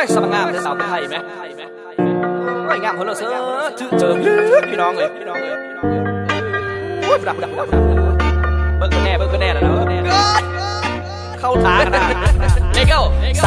้ยสมังงามเลยสาวไทยไหมโอ้ยงามคนละเสือจือเจอพี่น้องเลยพี่น้องเลยโอ้ยดับดับดับดับเบิ้กันแน่เบิ้กันแน่แล้วนะเข้าทางนะเลโก้ส